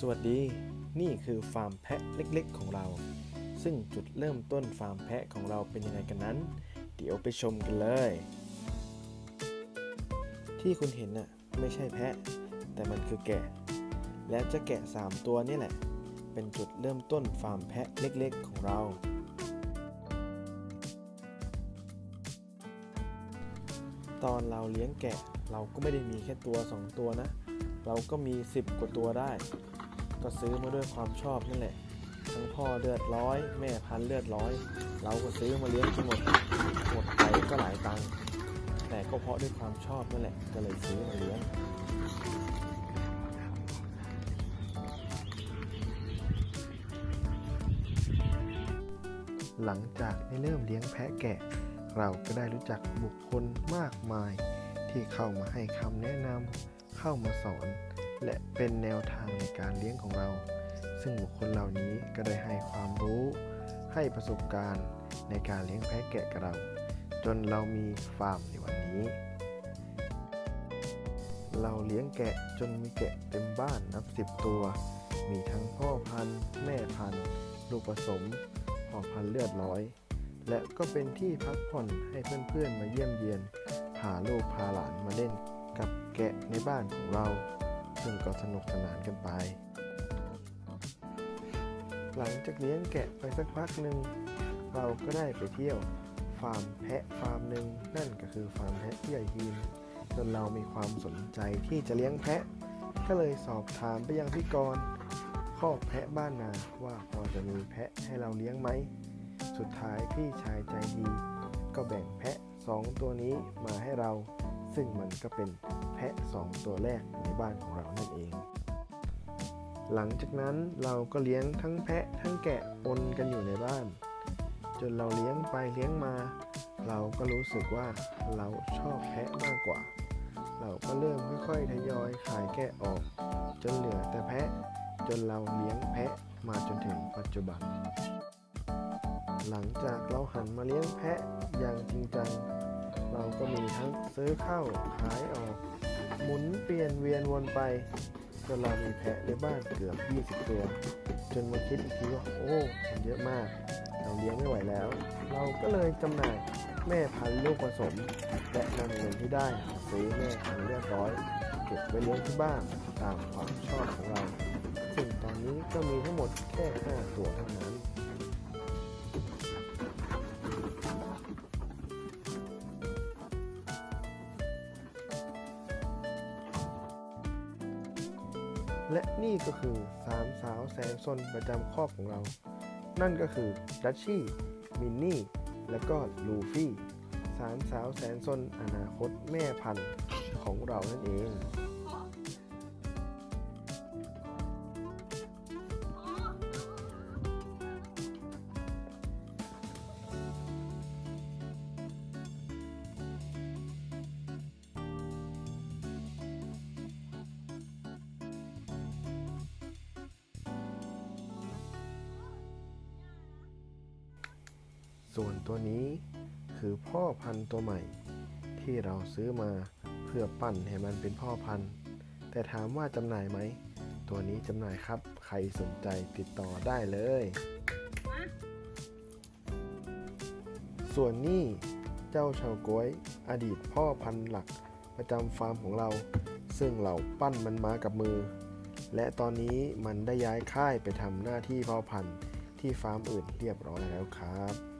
สวัสดี นี่คือฟาร์มแพะเล็กๆ ของเรา ซึ่งจุดเริ่มต้นฟาร์มแพะของเราเป็นยังไงกันนั้น เดี๋ยวไปชมกันเลย ที่คุณเห็นน่ะไม่ใช่แพะ แต่มันคือแกะ และเจะแกะ 3 ตัวนี่แหละ เป็นจุดเริ่มต้นฟาร์มแพะเล็กๆ ของเราตอนเราเลี้ยงแกะเราก็ไม่ได้มีแค่ตัว 2 ตัวนะ เราก็มี 10 กว่าตัวได้ ก็ซื้อมาด้วยความชอบนั่นแหละ ทั้งพ่อเลือดร้อย แม่พันเลือดร้อย เราก็ซื้อมาเลี้ยงจนหมดหมดไปก็หลายตังค์แต่ก็เพราะด้วยความชอบนั่นแหละ ก็เลยซื้อมาเลี้ยงหลังจากได้เริ่มเลี้ยงแพะแกะ เราก็ได้รู้จักบุคคลมากมาย ที่เข้ามาให้คำแนะนำเข้ามาสอน และเป็นแนวทางในการเลี้ยงของเรา ซึ่งบุคคลเหล่านี้ก็ได้ให้ความรู้ ให้ประสบการณ์ในการเลี้ยงแพะแกะกับเรา จนเรามีฟาร์มในวันนี้ เราเลี้ยงแกะจนมีแกะเต็มบ้านนับสิบตัว มีทั้งพ่อพันธุ์ แม่พันธุ์ ลูกผสมพ่อพันธุ์เลือดร้อย และก็เป็นที่พักผ่อนให้เพื่อนๆมาเยี่ยมเยียนพาลูกพาหลานมาเล่นกับแกะในบ้านของเรา ซึ่งก็สนุกสนานกันไป หลังจากเลี้ยงแกะไปสักพักหนึ่งเราก็ได้ไปเที่ยวฟาร์มแพะฟาร์มหนึ่งนั่นก็คือฟาร์มแพะที่ใหญ่ฮีนจนเรามีความสนใจที่จะเลี้ยงแพะ ก็เลยสอบถามไปยังพี่กรณ์คอกแพะบ้านนาว่าพอจะมีแพะให้เราเลี้ยงไหม สุดท้ายพี่ชายใจดี ก็แบ่งแพะ 2 ตัวนี้มาให้เรา ซึ่งมันก็เป็น แพะ 2 ตัวแรกในบ้านของเรานั่นเอง หลังจากนั้นเราก็เลี้ยงทั้งแพะทั้งแกะปนกันอยู่ในบ้าน จนเราเลี้ยงไปเลี้ยงมา เราก็รู้สึกว่าเราชอบแพะมากกว่า เราก็เริ่มค่อยๆทยอยขายแกะออก จนเหลือแต่แพะจนเราเลี้ยงแพะมาจนถึงปัจจุบัน หลังจากเราหันมาเลี้ยงแพะอย่างจริงจัง เราก็มีทั้งซื้อเข้าขายออก หมุนเปลี่ยนเวียนวนไปจนเรามีแพะในบ้านเกือบ 20 ตัว จนมาคิดอีกทีว่าโอ้มันเยอะมาก เราเลี้ยงไม่ไหวแล้ว เราก็เลยจำหน่ายแม่พันธุ์ลูกผสม และนำเงินที่ได้หาซื้อแม่พันธุ์เรียบร้อย เก็บไว้เลี้ยงที่บ้านตามความชอบของเรา ซึ่งตอนนี้ก็มีทั้งหมดแค่ 5 ตัวเท่านั้น และนี่ก็คือสามสาวแสนซนประจำครอบของเรา นั่นก็คือดัชชี่ มินนี่ และก็ลูฟี่สามสาวแสนซนอนาคตแม่พันธุ์ของเรานั่นเอง ส่วนตัวนี้คือพ่อพันธุ์ตัวใหม่ ที่เราซื้อมาเพื่อปั้นให้มันเป็นพ่อพันธุ์ แต่ถามว่าจำหน่ายไหม ตัวนี้จำหน่ายครับ ใครสนใจติดต่อได้เลย ส่วนนี้เจ้าชาวก้วยอดีตพ่อพันธุ์หลักประจำฟาร์มของเรา ซึ่งเราปั้นมันมากับมือ และตอนนี้มันได้ย้ายค่ายไปทำหน้าที่พ่อพันธุ์ที่ฟาร์มอื่นเรียบร้อยแล้วครับ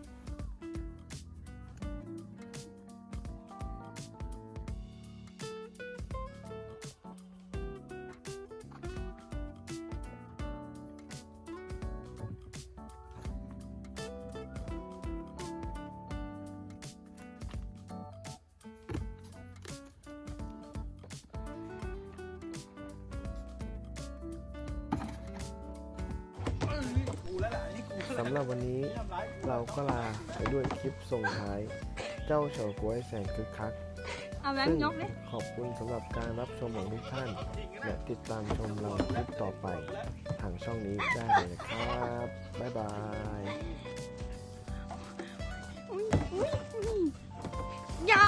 สำหรับวันนี้เราก็ลาไปด้วยคลิปส่งท้าย เจ้าเฉากวยแสนคึกคักเอาแบงซึ่งค์ยขอบคุณสำหรับการรับชมของทุกท่าน และติดตามชมเราคลิปต่อไป ทางช่องนี้ได้เลยครับ บ๊ายบายอย่า